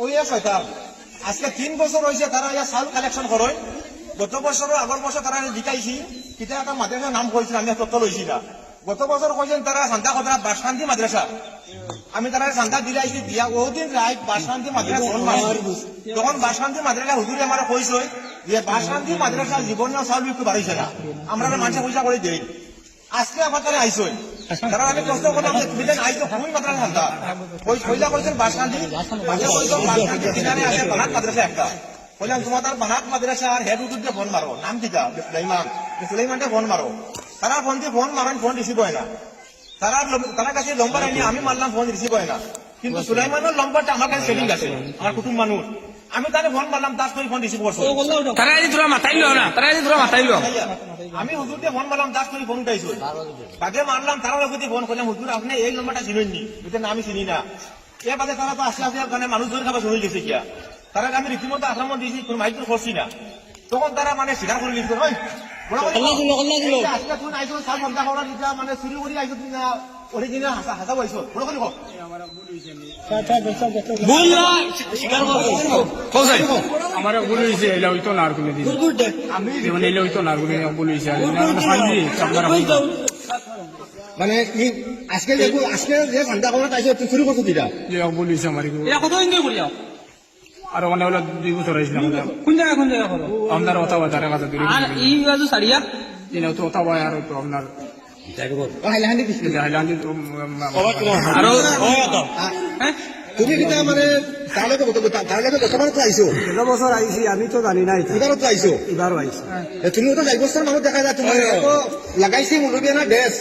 মানে শয়তান আজকে তিন বছর হয়েছে তারা ইয়া চাল কালেকশন করে গত বছর আগর বছর তারা জিকাইছি। কিতা একটা মাদ্রাসার নাম কইছিল আমি তথ্য লইছি না গত বছর কইছেন তারা সান্তা কথা বাসকান্তি মাদ্রাসা আমি তারা সান্তা দিলে আইছি, দিয়া ওদিন রাত বাসকান্তি মাদ্রাসা তখন বাসকান্তি মাদ্রাসা হুজুরে আমার কইছে যে বাসকান্তি মাদ্রাসা জীবনে চাউল বিক্রি বাড়াইছে না। আমরা মানুষে পয়সা করে দেই আজকে তারা আইসই। তারা আমি প্রশ্ন করলাম যে, তুমি আইতো কোন মাদ্রাসা সান্তা ওই কইলা কইছেন বাসকান্তি বাসা কইছো বাসকান্তি কিনারে আছে বানাত মাদ্রাসা একটা। বললাম তোমার তার বানাত মাদ্রাসা আর হেড উদ্যোগে ফোন মারো। নাম কিটা সুলাইমান। সুলাইমানটা ফোন মারো। তারা ফোন দিয়ে ফোন মারেন, ফোন রিসিভ হয় না। তারা তারা কাছে লম্বা আনি আমি মারলাম, ফোন রিসিভ হয় না। কিন্তু সুলাইমানের লম্বাটা আমার কাছে সেটিং আছে, আমার কুটুম মানুষ। আমি তারে ফোন মারলাম তার সঙ্গে ফোন রিসিভ করছ। তারা আজি তোরা মাতাইলো না তারা আজি তোরা মাতাইলো আমি হুজুরকে ফোন মারলাম তার সঙ্গে ফোন উঠাইছো। তাকে মারলাম তারা লোককে ফোন করলাম হুজুর আপনি এই নম্বরটা চিনেননি এটা না আমি চিনি না। এ বাদে তারা তো আসলে আসলে মানে মানুষ ধরে খাবার শুনে গেছে কিয়া তারা আমি রীতিমতো আক্রমণ দিয়েছি কোনো মাইক করছি না। তখন তারা মানে স্বীকার করে নিচ্ছে ভাই আজকে তুই আইছো চাল ঘণ্টা করা দিতা মানে চুরি করে তুই না অরিজিনাল হাসা হাসা পাইছো বড় করে কও। ভুল না? স্বীকার কোসাই আমার ভুল হয়েছে এলে হইতো না আর কোনো দিন। যেমন এলে হইতো না আর কোনো ভুল হয়েছে আর ফাইনি আপনারা মানে ই আজকে যে আজকে যে ঘণ্টা করা আইছো তুই চুরি করছ দিতা যে ভুল হয়েছে আমার এটা কতদিন ধরে করিয়া আর ওখানে হলো দুই বছর হয়েছিল কোন জায়গা কোন জায়গা করো আপনার অথবা তারা কাছে দূরে আর এই বাজু সারিয়া দিনে তো অথবা আর আপনার হ্যাঁ তুমি কিতা মানে তার লগে কত তার লগে কতবার তো আইছো গত বছর আইছি আমি তো জানি নাই এবারও তো আইছো এবারও আইছি এ তুমি তো যাই বছর মানুষ দেখা যায় তোমার এত লাগাইছি না ড্রেস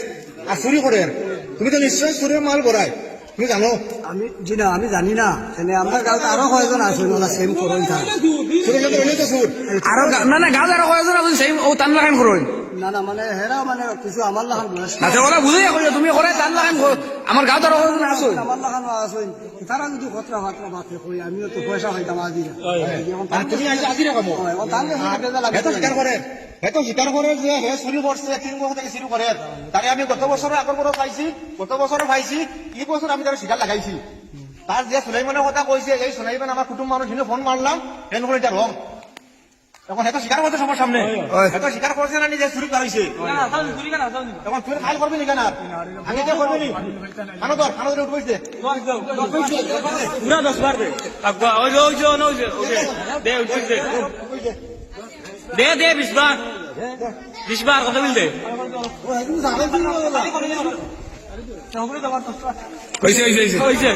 আর চুরি করে তুমি নিশ্চয় চুরির মাল ভরাই তুমি জানো আমি জি না আমি জানি না এনে আমার গাঁৱত আরও কয়জন আছে ওলা সেম করুন আৰু না না গাঁৱত আৰু কয়জন আছে সেই ও টান লাগান না না মানে হেৰা মানে কিছু আমাৰ লাখান বয়স ওরা বুঝে কইছো তুমি করে আমার আমার লাখান তারা যদি খতরা ফাতরা বাতে কই আমিও তো পয়সা হইতাম আজি। তুমি আইছো আজি। রকম হেতো স্বীকার করে হেতো স্বীকার করে যে হে চুরি করছে তিন বছর থেকে চুরি করে তারে আমি গত বছর আগর বছর পাইছি গত বছর পাইছি এই বছর আমি তার স্বীকার লাগাইছি। তার যে সুলাইমানের কথা কইছে এই সুলাইমান আমার কুটুম মানুষ ফোন মারলাম হেন করে এটা রং এখন হেতো স্বীকার করছে সবার সামনে। হেতো স্বীকার করছে না নিজে চুরি করাইছে। এখন তুই ফাইল করবি নি? কেন আগে যে করবি নি? খানো ধর খানো ধরে উঠবইছে পুরা দশ বার দে। আগুয়া ওই যে ওই যে ওই যে দে যে দে। দে বিশ বার। বিশ বার কত বিল দে। কইছে কইছে হয়েছে